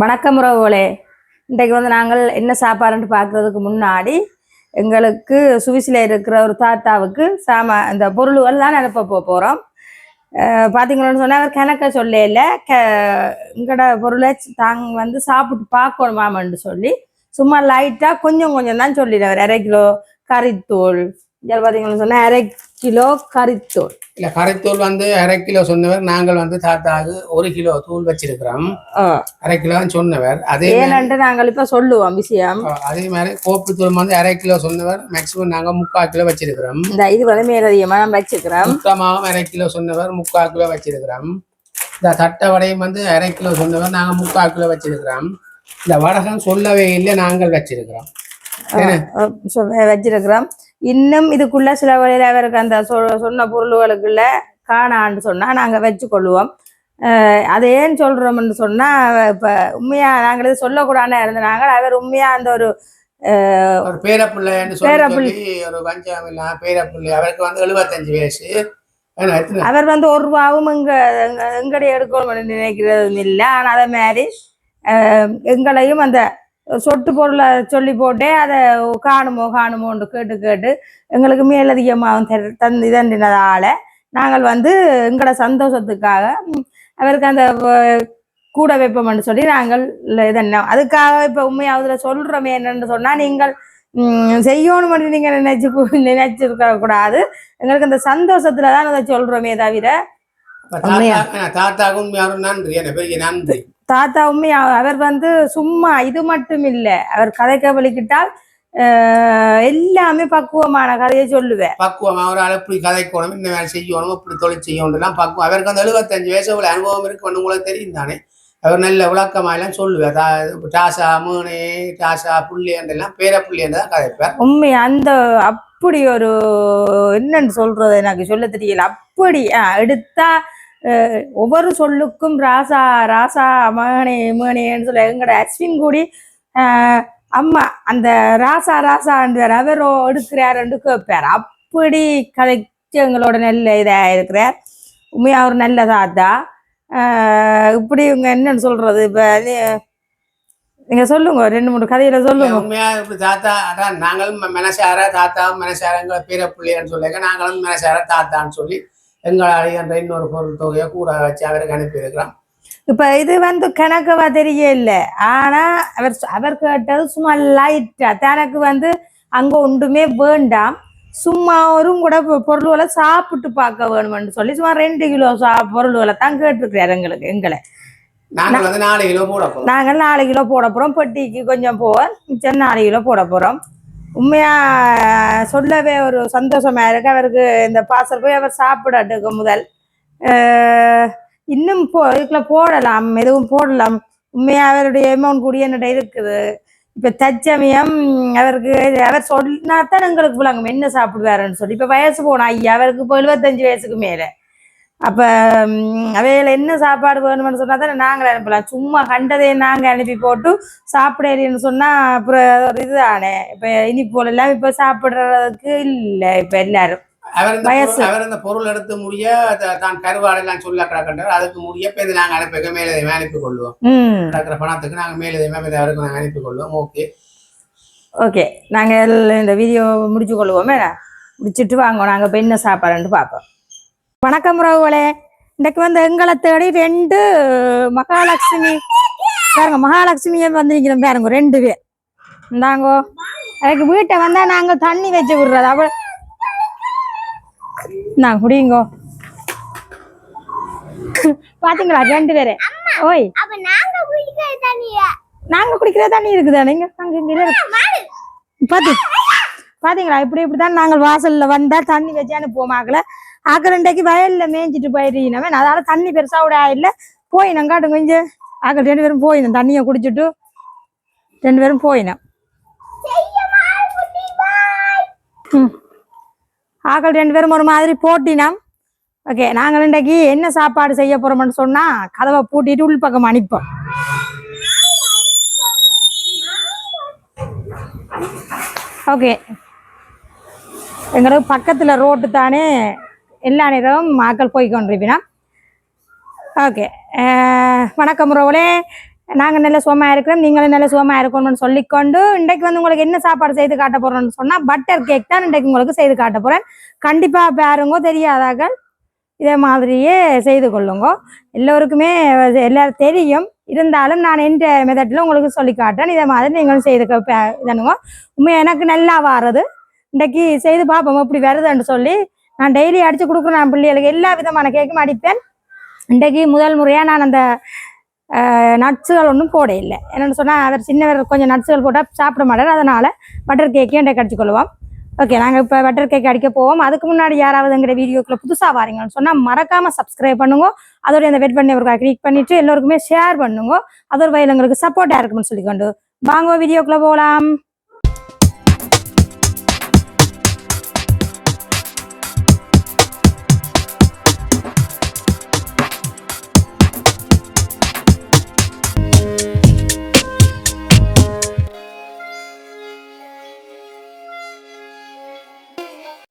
வணக்கம் உறவுகளே. இன்றைக்கு வந்து நாங்கள் என்ன சாப்பாடுன்னு பார்க்குறதுக்கு முன்னாடி எங்களுக்கு சுவிஸில் இருக்கிற ஒரு தாத்தாவுக்கு சாமா இந்த பொருள்கள் தான் அனுப்ப போகிறோம் பார்த்தீங்களோன்னு சொன்னால் அவர் கணக்க சொல்லல க எங்களோட பொருளை தாங்க வந்து சாப்பிட்டு பார்க்கணுமாமன்னு சொல்லி சும்மா லைட்டாக கொஞ்சம் கொஞ்சம் தான் சொல்லிடுவார். அரை கிலோ கறித்தூள். இதில் பார்த்தீங்கன்னு சொன்னால் அரை கிலோ கறித்தூள் இல்ல கரைத்தூள் வந்து அரை கிலோ சொன்னவர் நாங்கள் வந்து தாத்தாக்கு ஒரு கிலோ தூள் வச்சிருக்கிறோம். அரை கிலோ தான் சொன்னவர். அதே ஏனென்று நாங்கள் இப்போ சொல்லுவோம் விஷயம். அதே மாதிரி கோப்பு தூள் வந்து அரை கிலோ சொன்னவர் மேக்சிமம் நாங்க முக்கால் கிலோ வச்சிருக்கிறோம். இந்த இது வந்து மேலதிகமாக நம்ம வச்சுக்கிறோம் சுத்தமாகவும் அரை கிலோ சொன்னவர் முக்கால் கிலோ வச்சிருக்கிறோம். இந்த தட்டை வடையும் வந்து அரை கிலோ சொன்னவர் நாங்க முக்கால் கிலோ வச்சிருக்கிறோம். இந்த வடகம் சொல்லவே இல்லை நாங்கள் வச்சிருக்கிறோம். வச்சிருக்கிறோம். இன்னும் இதுக்குள்ள சில வழியில் அவருக்கு அந்த சொ- சொன்ன பொருள்களுக்குள்ள காணான்னு சொன்னா நாங்க வச்சு கொள்ளுவோம் அஹ் அதை ஏன் சொல்றோம்னு சொன்னா இப்ப உண்மையா நாங்கள் இது சொல்லக்கூடாதுன்னு இருந்தனாங்க அவர் உண்மையா அந்த ஒரு ஒரு பேரப்பிள்ளைன்னு பேரப்பிள்ளை. ஒரு வஞ்சம் இல்ல பேரப்பிள்ளை அவருக்கு வந்து எழுபத்தஞ்சு வயசு? அவர் வந்து ஒரு ரூபாவும் எங்க எங்க- எங்கடைய எடுக்கணும்னு நினைக்கிறது இல்லை ஆனா அதே மாதிரி எங்களையும் அந்த சொட்டு பொருளை சொல்லி போட்டே அதை காணுமோ காணுமோன்னு கேட்டு கேட்டு எங்களுக்கு மேலதிகமாகவும் தந்து இதண்டினதால நாங்கள் வந்து எங்களோட சந்தோஷத்துக்காக அவருக்கு அந்த கூட வைப்போம்னு சொல்லி நாங்கள் இதென்ன அதுக்காக இப்போ உண்மையாவதுல சொல்றோமே என்னென்னு சொன்னா நீங்கள் செய்யணும் மட்டும் நீங்க நினைச்சு நினைச்சிருக்க கூடாது. எங்களுக்கு அந்த சந்தோஷத்துல தான் அதை சொல்றோமே தவிர அப்ப நன்றி. எனக்கு பெரிய நன்றி. தாத்தா உண்மையா அவர் வந்து சும்மா இது மட்டும் இல்லை. அவர் கதைக்க வலிக்கிட்டால் ஆஹ், எல்லாமே பக்குவமான கதையை சொல்லுவேன். பக்குவம் அவரால் இப்படி கதைக்கணும் இந்த வேலை செய்யணும் இப்படி தொழில் செய்யணும்லாம் பக்குவம். அவருக்கு அந்த எழுபத்தஞ்சு வயசு இவ்வளவு அனுபவம் இருக்கு உங்களுக்கு தெரியும் தானே அவர் நல்ல விளக்கமாயெல்லாம் சொல்லுவார் டாசா மூணு டாசா புள்ளி என்றெல்லாம் பேர புள்ளி என்று தான் கதைப்பார். உண்மை அந்த அப்படி ஒரு என்னன்னு சொல்றது எனக்கு சொல்ல தெரியல. அப்படி எடுத்தா ஒவ்வொரு சொல்லுக்கும் ராசா ராசா மகனே மகனேன்னு சொல்ல எங்கட அஸ்வின் கூடி ஆஹ், அம்மா அந்த ராசா ராசான்றார் அவரோ எடுக்கிறாருன்னு கேட்பார். அப்படி கதைச்சு எங்களோட நல்ல இதாக இருக்கிறார். உண்மையா அவர் நல்ல தாத்தா. இப்படி இவங்க என்னன்னு சொல்றது? இப்ப நீங்க சொல்லுங்க ரெண்டு மூணு கதையில சொல்லுங்க. உண்மையா இப்படி தாத்தா அதான் நாங்களும் மனசார தாத்தாவும் மனசார எங்களை பேர பிள்ளைன்னு சொல்லிக்க நாங்களும் மனசார தாத்தான்னு சொல்லி எங்களால் என்ற இன்னொரு பொருள் தொகையை கூட வச்சு அவருக்கு அனுப்பியிருக்கிறோம். இப்ப இது வந்து கணக்கவா தெரியல ஆனா அவர் அவர் கேட்டது சும்மா லைட்டா தனக்கு வந்து அங்க ஒன்றுமே வேண்டாம். சும்மா ஒரு கூட பொருள்களை சாப்பிட்டு பார்க்க வேணும்னு சொல்லி சும்மா ரெண்டு கிலோ சா பொருள்களை தான் கேட்டிருக்கிறார் எங்களுக்கு எங்களை. நாங்கள் நாலு கிலோ போட நாங்கள் நாலு கிலோ போட போறோம். பெட்டிக்கு கொஞ்சம் போவோம். மிச்சம் நாலு கிலோ போட போறோம். உண்மையா சொல்லவே ஒரு சந்தோஷமா இருக்கு. அவருக்கு இந்த பாசல் போய் அவர் சாப்பிடட்டுக்கு முதல். இன்னும் போ இதுக்குள்ள போடலாம். எதுவும் போடலாம். உண்மையா அவருடைய அமௌண்ட் கூடிய என்னிட்ட இருக்குது. இப்ப தச்சமயம் அவருக்கு அவர் சொன்னா தான் எங்களுக்கு விளங்கும். என்ன சாப்பிடுவாருன்னு சொல்லி. இப்ப வயசு போனா ஐயா அவருக்கு இப்போ எழுபத்தஞ்சு வயசுக்கு மேலே. அப்ப அவையில என்ன சாப்பாடு வேணும்னு சொன்னா தானே நாங்கள் அனுப்பலாம். சும்மா கண்டதை நாங்க அனுப்பி போட்டு சாப்பிடலன்னு சொன்னா அப்புறம் ஒரு இதுதானே. இப்ப இனிப்போல் எல்லாம் இப்ப சாப்பிடுறதுக்கு இல்ல இப்ப எல்லாரும். வயசு. அவர் இந்த பொருள் எடுத்து முடிய தான் கருவாடெல்லாம் சொல்ல கிடக்கின்றார் அதுக்கு முடிய இப்போ இது நாங்கள் அனுப்பி மேலதையுமே அனுப்பி கொள்வோம். கிடக்கிற பணத்துக்கு நாங்கள் மேலதையுமே இப்போ அவருக்கு நாங்கள் அனுப்பி கொள்வோம். ஓகே. ஓகே. நாங்கள் இந்த வீடியோ முடிச்சு கொள்வோமே. முடிச்சிட்டு வாங்க. நாங்கள் இப்போ என்ன சாப்பாடுன்ட்டு பார்ப்போம் வணக்கம் உறவுகளே. இன்றைக்கு வந்து எங்களை தேடி ரெண்டு மகாலட்சுமி. பாருங்க மகாலட்சுமியே வந்து பாருங்க ரெண்டு பேர். இந்தாங்கோ. அதுக்கு வீட்டை வந்தா நாங்க தண்ணி வச்சு விடுறது. அவ நான் குடிங்கோ. பாத்தீங்களா ரெண்டு பேரு? ஓய். நாங்க குடிக்கிற நாங்க குடிக்கிற தண்ணி இருக்குதா நீங்க அங்க இங்க இருக்கு. பாத்து. பாத்தீங்களா இப்படி இப்படிதான் நாங்கள் வாசல்ல வந்தா தண்ணி வச்சு அனுப்புவோம் ஆக்கல ஆக்கரண்டைக்கு வயல்ல மேய்ஞ்சிட்டு போயிடுறீங்க அதால தண்ணி பெருசா விட ஆயிடல போயினோம் காட்டு கொஞ்சம் ஆக்கள் ரெண்டு பேரும் போயினோம் தண்ணியை குடிச்சிட்டு ரெண்டு பேரும் போயினோம் ம். ஆக்கள் ரெண்டு பேரும் ஒரு மாதிரி போட்டினோம் ஓகே நாங்கள் இன்றைக்கு என்ன சாப்பாடு செய்ய போறோம்னு சொன்னா கதவை பூட்டிட்டு உள் பக்கம் அனுப்போம். ஓகே. எங்களுக்கு பக்கத்தில் ரோட்டு தானே. எல்லா நேரமும் மக்கள் போய் கொண்டிருப்பினா. ஓகே. வணக்கம் ரோவலே நாங்கள் நல்ல சுகமாக இருக்கிறோம். நீங்களும் நல்ல சுகமாக இருக்கணும்னு சொல்லிக்கொண்டு இன்றைக்கு வந்து உங்களுக்கு என்ன சாப்பாடு செய்து காட்ட போகிறோம்னு சொன்னால் பட்டர் கேக் தான் இன்றைக்கு உங்களுக்கு செய்து காட்ட போகிறேன் கண்டிப்பாக பாருங்கோ தெரியாதாக்கள் இதே மாதிரியே செய்து கொள்ளுங்க. எல்லோருக்குமே அது எல்லாரும் தெரியும். இருந்தாலும் நான் எந்த மெத்தடில் உங்களுக்கு சொல்லி காட்டுறேன். இதே மாதிரி நீங்களும் செய்து இதனுங்க உண்மை எனக்கு நல்லா வாரது. இன்றைக்கு செய்து பார்ப்போம். இப்படி வருதுன்னு சொல்லி நான் டெய்லி அடித்து கொடுக்குறேன் நான் பிள்ளைகளுக்கு எல்லா விதமான கேக்கும் அடிப்பேன். இன்றைக்கு முதல் முறையாக நான் அந்த நட்ஸுகள் ஒன்றும் போட இல்லை என்னென்னு சொன்னால் அவர் சின்னவர் கொஞ்சம் நட்ஸுகள் போட்டால் சாப்பிட மாட்டார். அதனால் பட்டர் கேக்கையும் இன்றைக்கு அடிச்சு கொள்வோம். ஓகே நாங்கள் இப்போ பட்டர் கேக் அடிக்க போவோம். அதுக்கு முன்னாடி யாராவது எங்கிற வீடியோக்குள்ள புதுசாக வாரீங்கன்னு சொன்னால் மறக்காமல் சப்ஸ்கிரைப் பண்ணுங்க. அதோட இந்த வெட் பண்ணி ஒரு கிளிக் பண்ணிவிட்டு எல்லோருக்குமே ஷேர் பண்ணுங்க. அதோட வயல் எங்களுக்கு சப்போர்ட்டாக இருக்கும்னு சொல்லிக்கொண்டு வாங்க வீடியோக்குள்ளே போகலாம்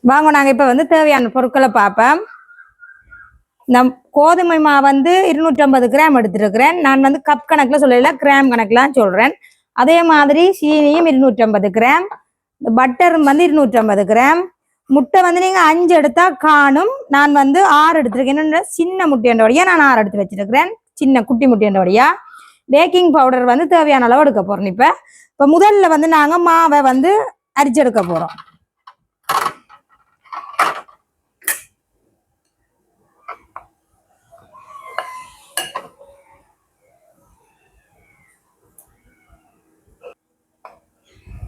வாங்க நாங்கள் இப்போ வந்து தேவையான பொருட்களை பார்ப்போம். நம் கோதுமை மாவு வந்து இருநூற்றம்பது கிராம் எடுத்துருக்கிறேன். நான் வந்து கப் கணக்கில் சொல்லல கிராம் கணக்கில் சொல்கிறேன் அதே மாதிரி சீனியும் இருநூற்றம்பது கிராம். பட்டர் வந்து இருநூற்றம்பது கிராம். முட்டை வந்து நீங்கள் அஞ்சு எடுத்தால் காணும். நான் வந்து ஆறு எடுத்திருக்கேன். சின்ன முட்டையண்டோடையா நான் ஆறு எடுத்து வச்சிருக்கிறேன். சின்ன குட்டி முட்டையண்டோடையா. பேக்கிங் பவுடர் வந்து தேவையான அளவு எடுக்க போகிறோம் இப்போ. இப்போ முதல்ல வந்து நாங்கள் மாவை வந்து அரிச்செடுக்க போகிறோம்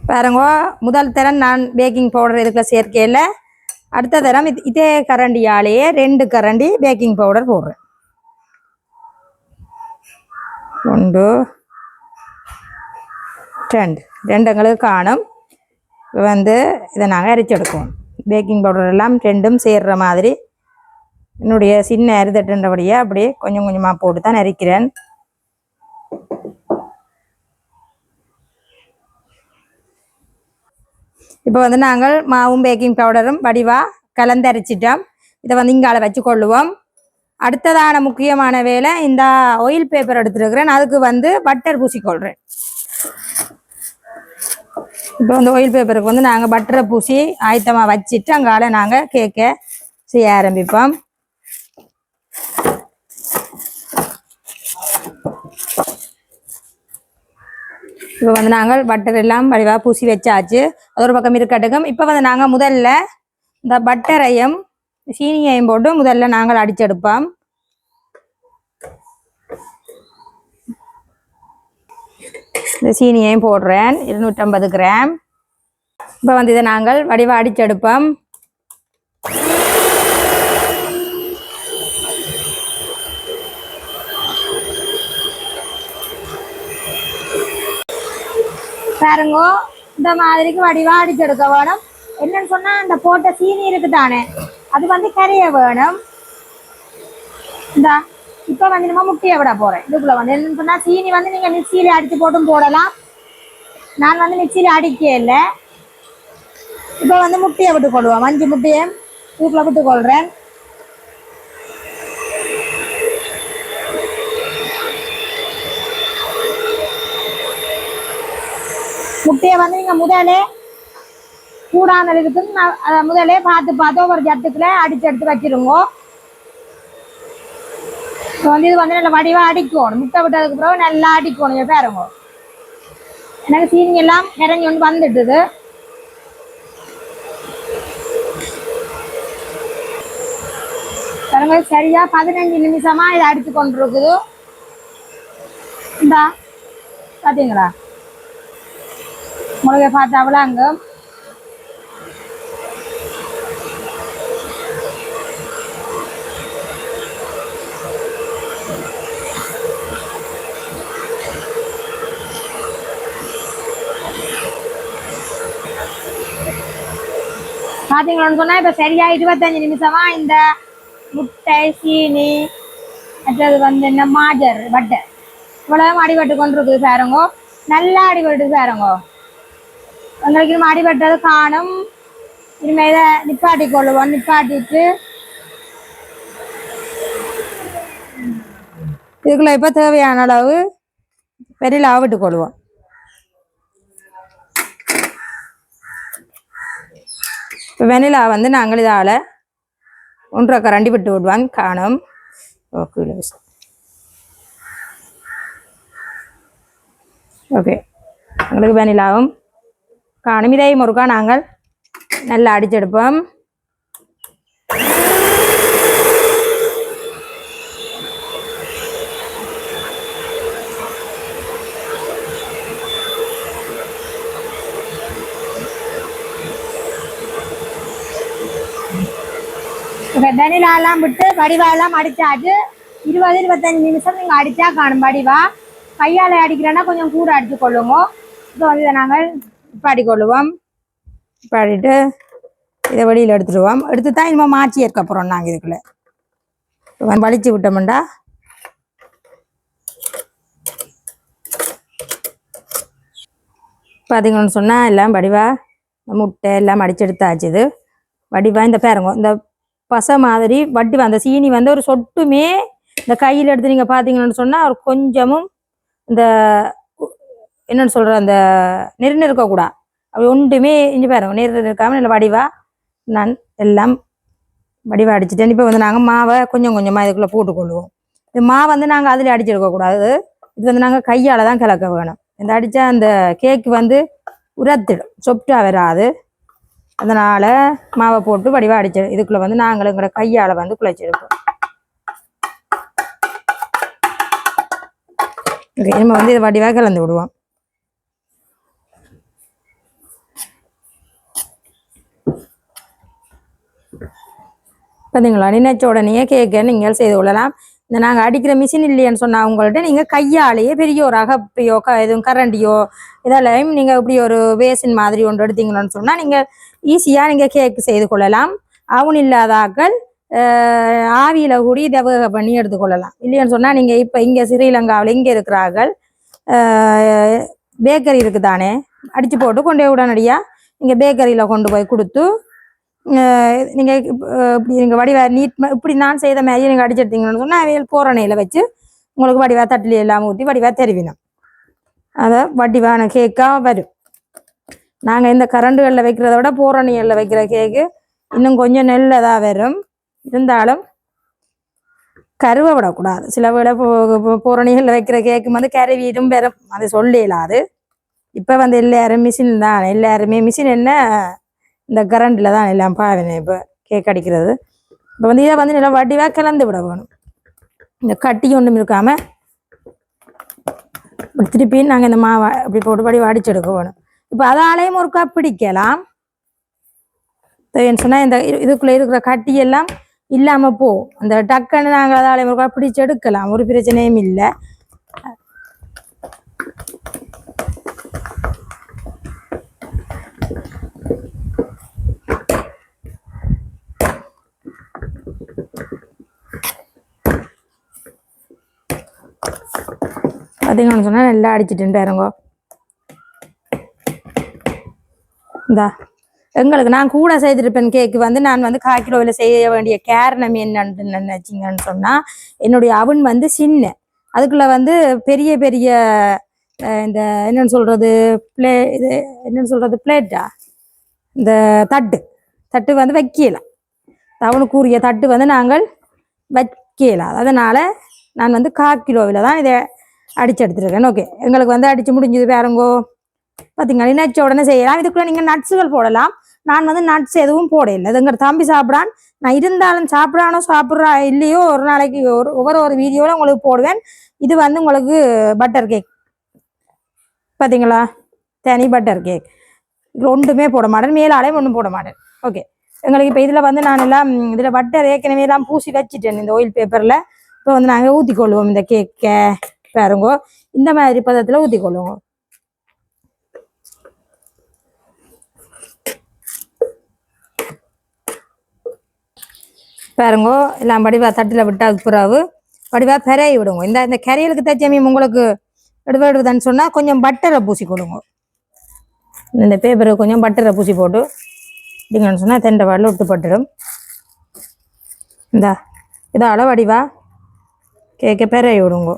பாருங்க முதல் தரம் நான் பேக்கிங் பவுடர் இதுக்குள்ள சேர்க்கையில் அடுத்த தரம் இது- இதே கரண்டியாலேயே ரெண்டு கரண்டி பேக்கிங் பவுடர் போடுறேன். ஒன்று ரெண்டு ரெண்டு எங்களுக்கு காணும். வந்து இதை நாங்கள் அரிச்செடுக்குவோம் பேக்கிங் பவுடர் எல்லாம் ரெண்டும் சேர்ற மாதிரி என்னுடைய சின்ன அரிதட்டுன்றபடியே அப்படியே கொஞ்சம் கொஞ்சமாக போட்டு தான் அரிக்கிறேன். இப்போ வந்து நாங்கள் மாவும் பேக்கிங் பவுடரும் வடிவாக கலந்தரைச்சிட்டோம். இதை வந்து இங்கால வச்சு கொள்ளுவோம். அடுத்ததான முக்கியமான வேலை இந்த ஆயில் பேப்பர் எடுத்துருக்கிறேன். அதுக்கு வந்து பட்டர் பூசிக்கொள்கிறேன் இப்போ வந்து ஆயில் பேப்பருக்கு வந்து நாங்கள் பட்டரை பூசி ஆயத்தமாக வச்சுட்டு அங்கால நாங்கள் கேக்கை செய்ய ஆரம்பிப்போம். இப்போ வந்து நாங்கள் பட்டர் எல்லாம் வடிவாக பூசி வச்சாச்சு. அது ஒரு பக்கம் இருக்கட்டுக்கும் இப்போ வந்து நாங்கள் முதல்ல இந்த பட்டரையும் சீனியையும் போட்டு முதல்ல நாங்கள் அடிச்செடுப்போம். இந்த சீனியையும் போடுறேன். இருநூற்றம்பது கிராம். இப்போ வந்து இதை நாங்கள் வடிவாக அடிச்செடுப்போம். பாருங்க. இந்த மாதிரிக்கு வடிவா அடிச்செடுக்க வேணும். என்னன்னு சொன்னா அந்த போட்ட சீனி இருக்கு தானே அது வந்து கரைய வேணும். இந்த இப்ப வந்து நம்ம முட்டையை விட போறேன். இதுக்குள்ள வந்து என்னன்னு சொன்னா சீனி வந்து நீங்க மிக்சியில அடிச்சு போட்டும் போடலாம். நான் வந்து மிக்சியில அடிக்க இல்லை. இப்ப வந்து முட்டையை விட்டு கொள்வோம் அஞ்சு முட்டையை. இதுக்குள்ள விட்டு கொள்றேன் முட்டையை வந்து நீங்கள் முதலே கூடாமல் இருக்குன்னு அதை முதலே பார்த்து பார்த்து ஒரு ஜட்டுக்குள்ள அடித்து எடுத்து வச்சிருங்க. இப்போ வந்து இது வந்து நல்லா வடிவாக அடிக்கணும். முட்டை விட்டதுக்கு பிறகு நல்லா அடிக்கணும் இங்க பாருங்க. எனக்கு சீனி எல்லாம் இறங்கி ஒன்று வந்துட்டுது. பாருங்க சரியா பதினஞ்சு நிமிஷமா இதை அடித்து கொண்டு இருக்குது இந்தா பார்த்தீங்களா முருகை பார்த்தாவில் அங்கே பார்த்தீங்களான்னு சொன்னால் இப்போ சரியாக இருபத்தஞ்சு நிமிஷமாக இந்த முட்டை சீனி மற்றது வந்து என்ன மாஜர் பட்டர் இவ்வளோ அடிபட்டு கொண்டிருக்குது சாருங்கோ நல்லா அடிபட்டு சாருங்கோ எங்களுக்கு இனிமே அடிபட்டது காணும். இனிமே இதை நிப்பாட்டி கொள்ளுவோம். நிப்பாட்டிட்டு. இதுக்குள்ள இப்போ தேவையான அளவு வெனிலாவை கொள்ளுவோம். இப்போ வெனிலா வந்து நாங்கள் இதால் ஒன்றரை கரண்டி விட்டு விடுவாங்க காணும். Okay okay. எங்களுக்கு வெனிலாவும் காணும் இதையும் நாங்கள் நல்லா அடிச்செடுப்போம். இப்போ வெனிலாலாம் விட்டு வடிவாலாம் அடித்தாச்சு இருபது இருபத்தஞ்சு நிமிஷம் நீங்கள் அடிச்சா காணும். வடிவா கையால் அடிக்கிறேன்னா கொஞ்சம் கூட அடித்து கொள்ளுங்க இப்போ வந்து இதை நாங்கள் பாடி கொள்ளுவோம் பாடிட்டு இதை வெளியில் எடுத்துடுவோம். எடுத்து தான் இனிமேல் மாற்றி இருக்க போகிறோம் நாங்கள் இதுக்குள்ளே. வலிச்சு விட்டோம்டா. பார்த்தீங்கன்னு சொன்னால் எல்லாம் வடிவா முட்டை எல்லாம் அடிச்சு எடுத்தாச்சு இது. வடிவா இந்த பேருங்க இந்த பசை மாதிரி வடிவா அந்த சீனி வந்து ஒரு சொட்டுமே இந்த கையில் எடுத்து நீங்கள் பார்த்தீங்கன்னு சொன்னால் ஒரு கொஞ்சமும் இந்த என்னன்னு சொல்கிற அந்த நெருன்னு இருக்கக்கூடாது அப்படி ஒன்றுமே இங்கே பாருங்க நெரு இருக்காமல் நல்ல வடிவா நான் எல்லாம் வடிவா அடிச்சுட்டேன். இப்போ வந்து நாங்கள் மாவை கொஞ்சம் கொஞ்சமாக இதுக்குள்ளே போட்டுக்கொள்வோம். இது மாவை வந்து நாங்கள் அதில் அடிச்சிருக்கக்கூடாது இது வந்து நாங்கள் கையால் தான் கலக்க வேணும். இந்த அடித்தா அந்த கேக்கு வந்து உரத்திடும் சொப்டா வராது. அதனால் மாவை போட்டு வடிவாக அடிச்சிடும் இதுக்குள்ளே வந்து நாங்கள் எங்களோட கையால் வந்து குழைச்சிருப்போம் நம்ம வந்து இதை வடிவாக கலந்து விடுவோம். பார்த்தீங்களா நினைச்ச உடனே கேட்க நீங்கள் செய்து கொள்ளலாம். இந்த நாங்கள் அடிக்கிற மிஷின் இல்லைன்னு சொன்னால் உங்கள்கிட்ட நீங்கள் கையாலேயே பெரிய ஒரு அகப்பையோ க எதுவும் கரண்டியோ இதெல்லாம் நீங்கள் இப்படி ஒரு வேசின் மாதிரி ஒன்று எடுத்தீங்கன்னு சொன்னால் நீங்கள் ஈஸியாக நீங்கள் கேக் செய்து கொள்ளலாம். அவன் இல்லாத ஆக்கள் ஆவியில் கூடி தவக பண்ணி எடுத்துக்கொள்ளலாம் இல்லைன்னு சொன்னால் நீங்கள் இப்போ இங்கே ஸ்ரீலங்காவில் இங்கே இருக்கிறார்கள். பேக்கரி இருக்குதானே? அடித்து போட்டு கொண்டு போய் உடனடியாக நீங்கள் பேக்கரியில் கொண்டு போய் கொடுத்து நீங்கள் இப்படி நீங்கள் வடிவா நீட் இப்படி நான் செய்த மாதிரி நீங்கள் அடிச்செடுத்தீங்கன்னு சொன்னால் அவையில் போரணையில் வச்சு உங்களுக்கு வடிவா தட்டில் எல்லாம் ஊற்றி வடிவா தெரிவினோம் அதை வடிவான கேக்காக வரும். நாங்கள் இந்த கரண்டுகளில் வைக்கிறத விட பூரணிகளில் வைக்கிற கேக்கு இன்னும் கொஞ்சம் நெல்லதாக வரும். இருந்தாலும் கருவை விடக்கூடாது. சில விட பூரணிகளில் வைக்கிற கேக்கு வந்து கருவிடும் வரும். அது சொல்லலாது இப்போ வந்து எல்லாரும் மிஷின் தான். எல்லாருமே மிஷின் என்ன இந்த கரண்டில் தான் எல்லாம் பாருங்க இப்போ கேக் அடிக்கிறது. இப்போ வந்து இதை வந்து நல்லா வடிவாக கலந்து விட வேணும். இந்த கட்டி ஒன்றும் இருக்காமல் இப்படி திருப்பி நாங்கள் இந்த மாவை இப்படி போட்டுபடி வடிச்சு எடுக்க வேணும். இப்போ அதாலேயும் ஒருக்கா பிடிக்கலாம். சொன்னால் இந்த இது- இதுக்குள்ளே இருக்கிற கட்டி எல்லாம் இல்லாமல் போ. அந்த டக்குன்னு நாங்கள் அதாலேயும் ஒருக்கா பிடிச்சு எடுக்கலாம் ஒரு பிரச்சனையும் இல்லை. பார்த்தீங்கன்னு சொன்னால் நல்லா அடிச்சிட்டு இறங்கோ. இந்தா எங்களுக்கு நான் கூட செய்திருப்பேன் கேக்கு வந்து நான் வந்து கால் கிலோவில் செய்ய வேண்டிய காரணம் என்னன்னு நினைச்சிங்கன்னு சொன்னால் என்னுடைய அவன் வந்து சின்ன. அதுக்குள்ளே வந்து பெரிய பெரிய இந்த என்னென்னு சொல்கிறது பிளே இது என்னென்னு சொல்கிறது பிளேட்டா இந்த தட்டு. தட்டு வந்து வைக்கலாம் அவனுக்குரிய தட்டு வந்து நாங்கள் வைக்கலாம் அதனால் நான் வந்து கால் கிலோவில் தான் இதை அடிச்சு எடுத்துருக்கேன். ஓகே எங்களுக்கு வந்து அடிச்சு முடிஞ்சது வேறங்கோ பார்த்தீங்களா நினைச்ச உடனே செய்யலாம். இதுக்குள்ள நீங்கள் நட்ஸுகள் போடலாம். நான் வந்து நட்ஸ் எதுவும் போட இல்லை எங்க தம்பி சாப்பிடான். நான் இருந்தாலும் சாப்பிடானோ சாப்பிட்றா இல்லையோ ஒரு நாளைக்கு ஒரு ஒவ்வொரு ஒரு வீடியோவில் உங்களுக்கு போடுவேன். இது வந்து உங்களுக்கு பட்டர் கேக் பார்த்தீங்களா தனி பட்டர் கேக் ஒன்றுமே போட மாட்டேன். மேலாலையும் ஒன்றும் போட மாட்டேன். ஓகே எங்களுக்கு இப்போ இதில் வந்து நான் எல்லாம் இதில் பட்டர் ஏற்கனவே எல்லாம் பூசி வச்சுட்டேன் இந்த ஆயில் பேப்பரில் இப்போ வந்து நாங்கள் ஊற்றிக்கொள்வோம் இந்த கேக்கை பாருங்க. இந்த மாதிரி பதத்தில் ஊற்றிக்கொள்ளுவோம் பாருங்க எல்லாம் வடிவா தட்டில் விட்டு அதுக்கு பிறகு வடிவா பெரைய விடுங்க. இந்த இந்த கரையலுக்கு தச்சமியம் உங்களுக்கு எடுவடுவதுன்னு சொன்னால் கொஞ்சம் பட்டரை பூசி கொடுங்க. இந்த பேப்பரை கொஞ்சம் பட்டரை பூசி போட்டு இப்படிங்கன்னு சொன்னால் தெண்டை வாடில் விட்டு பட்டுடும். இந்தா இதால வடிவா. கேட்க பெரைய விடுங்க.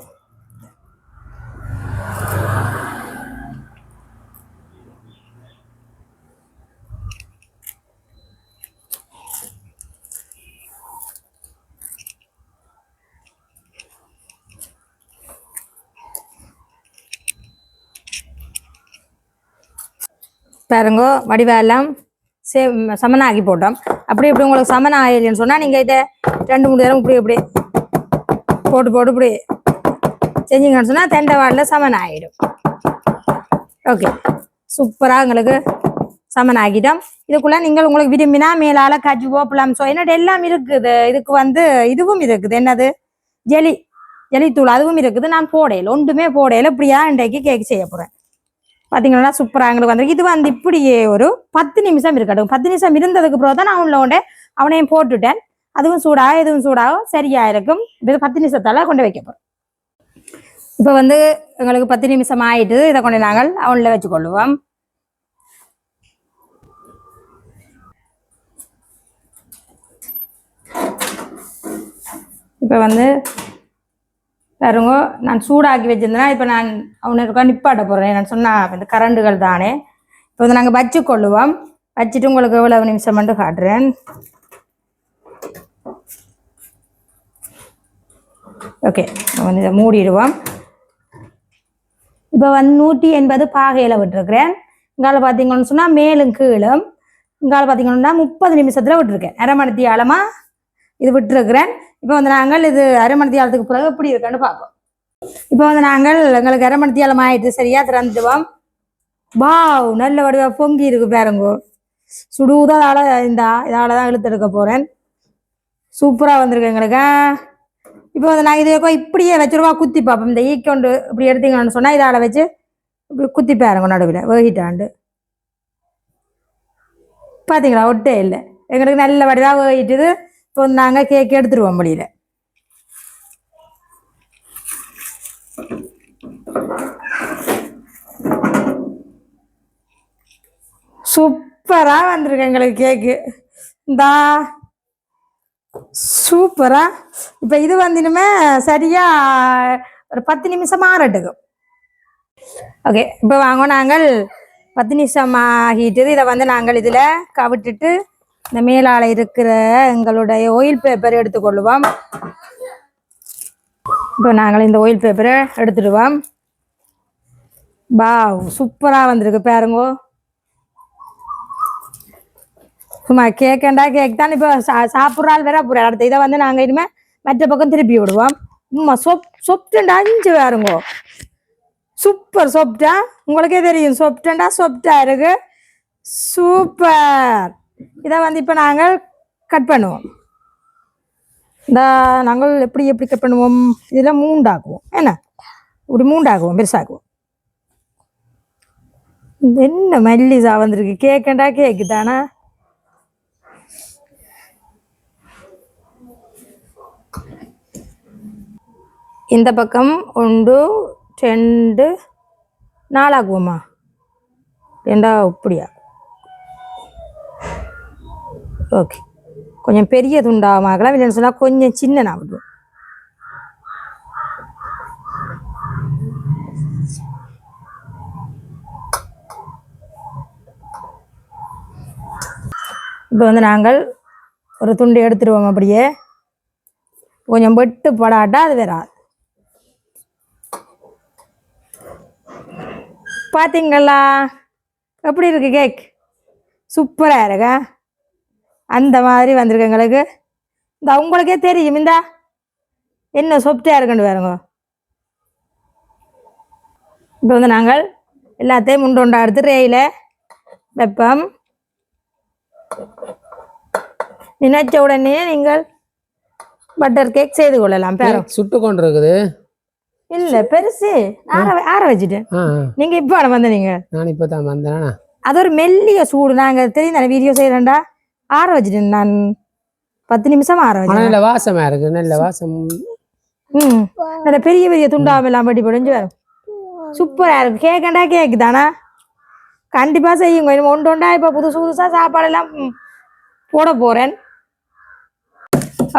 பாருங்கோ வடிவெல்லாம் சே சமனாக்கி போட்டோம். அப்படி இப்படி உங்களுக்கு சமன் ஆயிடுன்னு சொன்னால் நீங்கள் இதை ரெண்டு மூணு நேரம் இப்படி இப்படி போட்டு போட்டு இப்படி செஞ்சீங்கன்னு சொன்னால் தெண்டை வாடில் சமன் ஆகிடும் ஓகே. சூப்பராக உங்களுக்கு சமன் ஆகிட்டோம் இதுக்குள்ள நீங்கள் உங்களுக்கு விரும்பினா மேலால காய்ச்சி போப்பலாம் ஸோ என்னோட எல்லாம் இருக்குது. இதுக்கு வந்து இதுவும் இருக்குது. என்னது? ஜெலி ஜெலித்தூள் அதுவும் இருக்குது. நான் போடையில ஒன்றுமே போடையில் இப்படியா இன்றைக்கு கேக் செய்ய போறேன். பார்த்தீங்கன்னா சூப்பராக எங்களுக்கு வந்து இது வந்து இப்படியே ஒரு பத்து நிமிஷம் இருக்கட்டும் பத்து நிமிஷம் இருந்ததுக்கு பிறகு தான் நான் உள்ள அவனையும் போட்டுட்டேன். அதுவும் சூடாக இதுவும் சூடாகும் சரியா இருக்கும் இது பத்து நிமிஷத்தால் கொண்டு வைக்க போகிறோம் இப்போ வந்து எங்களுக்கு பத்து நிமிஷம் ஆயிட்டு இதை கொண்டு நாங்கள் அவனில் வச்சுக்கொள்ளுவோம் இப்போ வந்து பாருங்க நான் சூடாக்கி வச்சிருந்தேன்னா இப்போ நான் அவனுக்கு நிப்பாட்ட போகிறேன் நான் சொன்ன இந்த கரண்டுகள் தானே. இப்போ வந்து நாங்கள் வச்சு கொள்ளுவோம். வச்சுட்டு உங்களுக்கு எவ்வளவு நிமிஷம் மட்டும் காட்டுறேன். ஓகே வந்து இதை மூடிடுவோம். இப்போ வந்து நூற்றி எண்பது பாகையில் விட்டுருக்கிறேன். இங்கால பார்த்தீங்கன்னு சொன்னால் மேலும் கீழும். இங்கால பார்த்தீங்கன்னா முப்பது நிமிஷத்தில் விட்டுருக்கேன். அரை மணி ஆழமாக இது விட்டுருக்கிறேன். இப்போ வந்து நாங்கள் இது அரை பிறகு எப்படி இருக்குன்னு பார்ப்போம். இப்போ வந்து நாங்கள் எங்களுக்கு அரை ஆயிட்டு சரியா திறந்துடுவோம் வாவ் நல்ல வடிவா பொங்கி இருக்கு பாருங்கோ. சுடுதான் இதால இந்தா இதால தான் இழுத்தெடுக்க போகிறேன் சூப்பராக வந்திருக்கு எங்களுக்கு. இப்போ வந்து நான் இதை இப்படியே வச்சுருவா குத்தி பார்ப்போம். இந்த ஈக்கொண்டு இப்படி எடுத்தீங்கன்னு சொன்னால் இதால் வச்சு இப்படி குத்தி பாருங்க நடுவில். வேகிட்டாண்டு. பார்த்தீங்களா? ஒட்டே இல்லை. எங்களுக்கு நல்ல வடிவாக வேகிட்டுது. இப்போ வந்து நாங்கள் கேக் எடுத்துருவோம் வெளியில் சூப்பராக வந்திருக்கு எங்களுக்கு கேக்கு இந்தா. சூப்பரா. இப்போ இது வந்து இனிமே சரியா ஒரு பத்து நிமிஷம் ஆறட்டுக்கும் ஓகே இப்போ வாங்க நாங்கள். பத்து நிமிஷம் ஆகிட்டு இதை வந்து நாங்கள் இதில் கவிட்டுட்டு இந்த மேலால இருக்கிற எங்களுடைய ஓயில் பேப்பர் எடுத்துக்கொள்ளுவோம். இப்போ நாங்கள் இந்த ஓயில் பேப்பரை எடுத்துடுவோம். பா சூப்பராக வந்திருக்கு பாருங்கோ. சும்மா கேக்கண்டா கேக் தான். இப்போ சா சாப்பிட்றாள் வேற போகிற அடுத்த இதை வந்து நாங்கள் இனிமேல் மற்ற பக்கம் திருப்பி விடுவோம். உம்மா சொப் சொப்டண்டா அஞ்சு வேறுங்கோ சூப்பர் சொப்டா உங்களுக்கே தெரியும் சொப்டண்டா சொப்டா இருக்கு. சூப்பர் இதை வந்து இப்போ நாங்கள் கட் பண்ணுவோம். இந்த நாங்கள் எப்படி எப்படி கட் பண்ணுவோம்? இதில் மூண்டாக்குவோம். என்ன? இப்படி மூண்டாக்குவோம் பெருசாக்குவோம். என்ன மல்லிசா வந்திருக்கு? கேட்கண்டா கேக்கு தானே இந்த பக்கம் ஒன்று ரெண்டு நாலாக்குவோமா? ரெண்டா இப்படியா? ஓகே கொஞ்சம் பெரிய துண்டாகலாம் இல்லைன்னு சொன்னால் கொஞ்சம் சின்ன விடுவோம் இப்போ வந்து நாங்கள் ஒரு துண்டு எடுத்துருவோம் அப்படியே. கொஞ்சம் வெட்டு படாட்டா அது வராது பார்த்தீங்களா எப்படி இருக்கு கேக் சூப்பராக இருக்கா? அந்த மாதிரி வந்திருக்கு எங்களுக்கு இந்த உங்களுக்கே தெரியும். இந்த என்ன சொப்டாக இருக்குன்னு பாருங்க. இப்போ வந்து நாங்கள் எல்லாத்தையும் முண்டு உண்டா எடுத்து ரேயில் வைப்போம் நினைச்ச உடனே நீங்கள் பட்டர் கேக் செய்து கொள்ளலாம். பேரம் சுட்டு கொண்டு இருக்குது இல்ல பெருசு. ஆற ஆற வச்சுட்டேன். நீங்க இப்ப வந்த நீங்க. நான் இப்போ தான் வந்தேனா? அது ஒரு மெல்லிய சூடு. நாங்க தெரியும் வீடியோ செய்யறேன்டா ஆற வச்சுட்டேன் நான் பத்து நிமிஷம் ஆற வச்சேன் நல்ல வாசமாக இருக்குது நல்ல வாசம். ம். நல்ல பெரிய பெரிய துண்டாம எல்லாம் படி படிஞ்சு வரும் சூப்பரா இருக்கு. கேக்கண்டா கேக்கு தானா கண்டிப்பா செய்யுங்க. இனிமே ஒன்று ஒன்றா இப்ப புதுசு புதுசா சாப்பாடெல்லாம் போட போறேன்.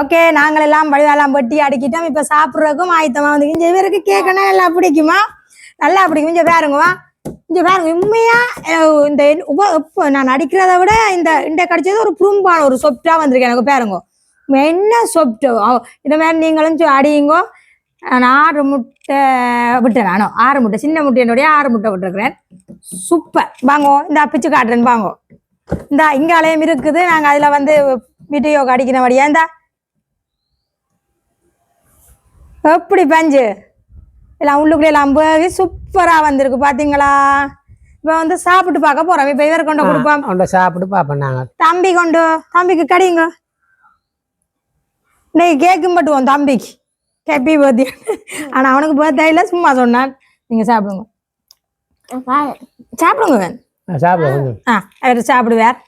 ஓகே நாங்கள் எல்லாம் வடிவெல்லாம் வெட்டி அடிக்கிட்டோம். இப்ப சாப்பிட்றதுக்கும் ஆயத்தமா வந்து இங்க இவருக்கு கேக்கனா நல்லா பிடிக்குமா? நல்லா பிடிக்கும்? இங்க பாருங்கம்மா இங்கே பாருங்க உண்மையா இந்த உப இப்போ நான் நடிக்கிறத விட இந்த இந்த கிடைச்சது ஒரு புரும்பான ஒரு சொப்டா வந்திருக்கு எனக்கு பாருங்க. என்ன சொப்டு இந்த மாதிரி நீங்களும் அடியுங்கோ. நான் ஆறு முட்டை விட்டேன் நானும் ஆறு முட்டை சின்ன முட்டை என்னுடைய ஆறு முட்டை விட்டுருக்குறேன். சூப்பர். வாங்கோ இந்த பிச்சு காட்டுறேன் வாங்கோ. இந்த இங்க அலையம் இருக்குது. நாங்க அதுல வந்து வீடியோ மாதிரியா இந்த. எப்படி பஞ்சு? எல்லாம் உள்ளுக்குள்ளே எல்லாம் போய் சூப்பரா வந்திருக்கு பாத்தீங்களா? இப்ப வந்து சாப்பிட்டு பார்க்க போறோம். இப்ப இவர் கொண்டு கொடுப்போம். அவன்கிட்ட சாப்பிட்டு பார்ப்போம் நாங்கள் தம்பி கொண்டு தம்பிக்கு கடிங்க. இன்னைக்கு கேக்கும் மட்டும் தம்பிக்கு. ஹாப்பி பர்த்டே ஆனா அவனுக்கு பர்த்டே இல்ல சும்மா சொன்னான். நீங்க சாப்பிடுங்க. சாப்பிடுங்க கொஞ்சம். ஆ அவர் சாப்பிடுவார்.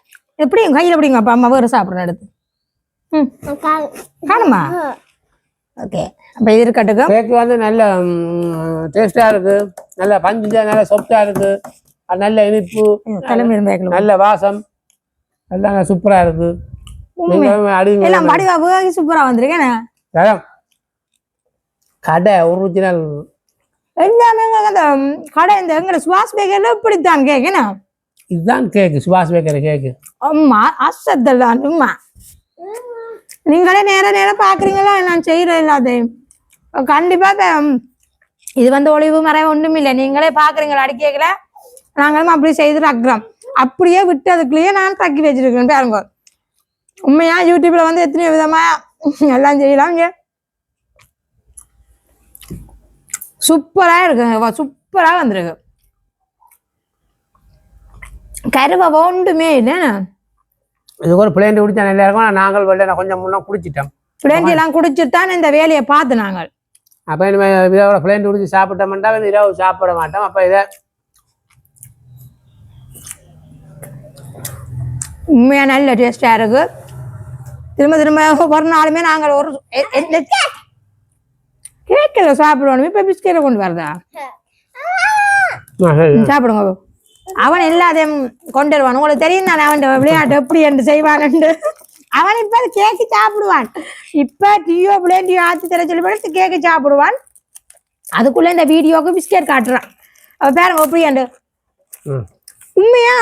எப்படியும் கையில் எப்படிங்க அப்பா அம்மா வேறு சாப்பிடணும் எடுத்து ம் காணுமா? ஓகே. அப்போ இருக்கட்டுக்கும் கேக்கு வந்து நல்ல டேஸ்டாக இருக்கு. நல்ல பஞ்சு நல்ல சொப்டாக இருக்கு. நல்ல இனிப்பு நல்ல வாசம். எல்லாம் சூப்பராக இருக்கு. எல்லாம் படிவா வேகி சூப்பரா வந்திருக்கேன் தரம். கடை ஒரிஜினல் கடை இந்த எங்களை சுவாஸ் பேக்கர்ல இப்படித்தான் கேட்கணும் இதுதான் கேக்கு சுபாஷ் பேக்கர் கேக்கு அம்மா அசத்தல் தான் உம்மா நீங்களே நேர நேரம் பாக்குறீங்களா? நான் செய்யறேன் எல்லாத்தையும். கண்டிப்பா இப்ப, ம், இது வந்து ஒளிவு மறைவு ஒன்றும் இல்லை நீங்களே பாக்குறீங்களா? அடிக்கல நாங்களும் அப்படி செய்து ரக்குறோம் அப்படியே விட்டதுக்குள்ளேயே நான் தக்கி வச்சிருக்கேன் பாருங்க. உண்மையா யூடியூப்ல வந்து எத்தனையோ விதமா எல்லாம் செய்யலாம் இங்க. சூப்பரா இருக்குங்க சூப்பரா வந்திருக்கு. கருவை ஒன்றுமே இல்லைண்ணா இதுக்கு ஒரு பிளேண்ட் குடிச்சா நல்லா இருக்கும் நாங்கள் வெளில கொஞ்சம் முன்னே குடிச்சிட்டோம் பிளேண்டி எல்லாம் குடிச்சிட்டு தான் இந்த வேலையை பார்த்து நாங்கள். அப்போ இனிமேல் இதோட பிளேண்ட் குடிச்சு சாப்பிட்டோம்னா வந்து இரவு சாப்பிட மாட்டோம். அப்போ இதை உண்மையா நல்ல டேஸ்டா இருக்கு. திரும்ப திரும்ப ஒரு நாளுமே நாங்கள் ஒரு கேக்கல சாப்பிடுவோம். இப்ப பிஸ்கெட்டை கொண்டு வரதா? சாப்பிடுங்க. அவன் எல்லாத்தையும் கொண்டு வருவான். உங்களுக்கு தெரியும் தானே அவன் விளையாட்டு எப்படி என்று செய்வான்னு அவன் இப்ப கேக்கு சாப்பிடுவான். இப்ப டீயோ பிளேண்டியோ ஆத்தி தர சொல்லி படுத்து கேக்கு சாப்பிடுவான். அதுக்குள்ள இந்த வீடியோக்கு பிஸ்கெட் காட்டுறான். அவ பேருங்க ம். உண்மையா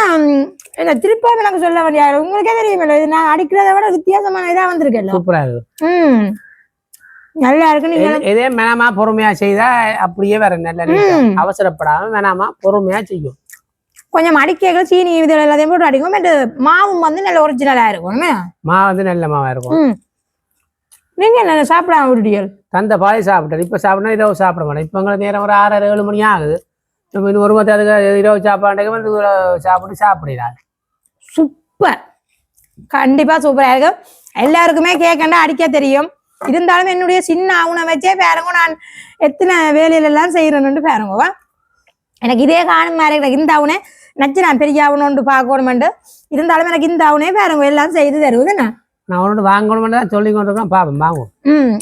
என்ன திருப்பாம எனக்கு சொல்ல முடியாது உங்களுக்கே தெரியுமில்ல இது நான் அடிக்கிறத விட வித்தியாசமான இதா வந்திருக்கேன் இருக்கு ம். நல்லா இருக்கு இது- வேணாமா பொறுமையா செய்தா அப்படியே வேற நல்ல. அவசரப்படாம வேணாமா பொறுமையா செய்யும். கொஞ்சம் அடிக்கைகள் சீனி இது எல்லாத்தையும் போட்டு அடிக்கும். பட் மாவும் வந்து நல்ல ஒரிஜினலா இருக்கும். என்ன? மா வந்து நல்ல மாவா இருக்கும். நீங்க என்ன சாப்பிடாம விட்டுட்டீர்கள்? தந்த பாதி சாப்பிட்டேன் இப்போ சாப்பிட்டா இரவு சாப்பிட மாட்டேன். இப்போ எங்களுக்கு நேரம் ஒரு ஆறு ஏழு மணி ஆகுது. இப்போ இன்னும் ஒரு மத்தி அதுக்கு இரவு சாப்பாட்டுக்கு வந்து சாப்பிட்டு சாப்பிடுறாரு சூப்பர். கண்டிப்பா சூப்பரா இருக்கும். எல்லாருக்குமே கேட்கண்டா அடிக்க தெரியும். இருந்தாலும் என்னுடைய சின்ன அவனை வச்சே பாருங்க நான் எத்தனை வேலையில எல்லாம் செய்யறேன்னு பாருங்க. எனக்கு இதே காணும் மாதிரி இந்த அவனே நச்சு நான் பெரிய அவனோண்டு பார்க்கணுமெண்டு. இருந்தாலும் எனக்கு இந்த அவனே பாருங்க எல்லாம் செய்து தருவது நான் ஒன்று வாங்கணும்னு தான் சொல்லி கொண்டு இருக்கேன் பார்ப்போம் வாங்குவோம். ம்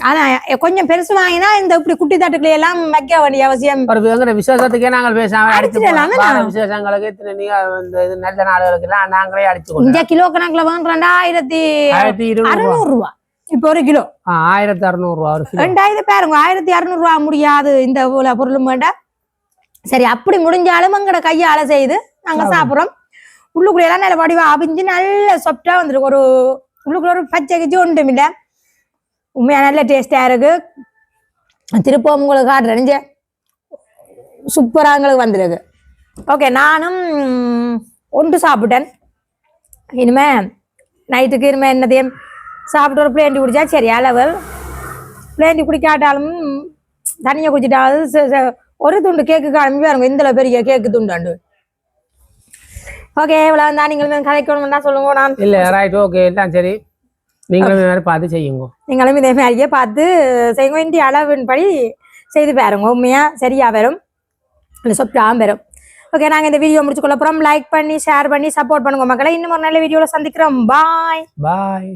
எ- கொஞ்சம் பெருசு வாங்கினா இந்த இப்படி குட்டி தட்டுக்களை எல்லாம் வைக்க வேண்டிய அவசியம். ஒரு எங்கிற விசேஷத்துக்கே நாங்கள் பேசாம அடிச்சு அடிச்சிடலாமே போடுவோம். வார நான். விசேஷங்களுக்கு இத்தனை நீங்க இந்த இது நல்ல நாடுகளுக்கு எல்லாம் நாங்களே அடிச்சு இந்த கிலோ கணக்குல வாங்குறேன்டா ஆயிரத்தி ஆயிரத்தி இருநூறு ரூபா. அறுநூறு ரூபா இப்போ ஒரு கிலோ. ஆயிரத்தி அறுநூறு ரூபா ஒரு ரெண்டாயிரம் பாருங்க ஆயிரத்தி அறுநூறு ரூபா முடியாது இந்த பொருளும் வேண்டாம் சரி அப்படி முடிஞ்சாலும் எங்கட கையால செய்து நாங்க சாப்பிடுறோம். உள்ளுக்குள்ள எல்லாம் நல்ல வடிவா அபிஞ்சு நல்ல சொப்டா வந்துருக்கு. ஒரு உள்ளுக்குள்ள ஒரு பச்சை கிச்சி ஒன்றும் இல்லை. உண்மையா நல்ல டேஸ்டா இருக்கு. திருப்பம் உங்களுக்கு காட்டுறேன் சூப்பரா எங்களுக்கு வந்திருக்கு. ஓகே நானும் ஒன்று சாப்பிட்டேன். இனிமே நைட்டுக்கு இனிமே என்னதையும் சாப்பிட்டு ஒரு பிளேண்டி குடிச்சா சரி லெவல் பிளேண்டி குடிக்காட்டாலும் தண்ணியை ச- ச- ஒரு துண்டு கேக்கு கிளம்பி பாருங்க. இந்த பெரிய கேக்கு துண்டாண்டு. ஓகே இவ்வளோ தான் நீங்கள் கதைக்கணும்னா சொல்லுங்க நான் இல்ல ரைட் ஓகே எல்லாம் சரி. நீங்களும் இந்த மாதிரி பார்த்து செய்யுங்க. நீங்களும் இதே மாதிரியே பார்த்து செய்யுங்க. இந்திய அளவின்படி செய்து பாருங்க. உண்மையா சரியா வரும்? இல்லை சொப்டாம வரும். ஓகே நாங்கள் இந்த வீடியோ முடிச்சுக்கொள்ள போகிறோம் லைக் பண்ணி ஷேர் பண்ணி சப்போர்ட் பண்ணுங்க மக்களை. இன்னும் ஒரு நல்ல வீடியோவில் சந்திக்கிறோம். பாய் பாய்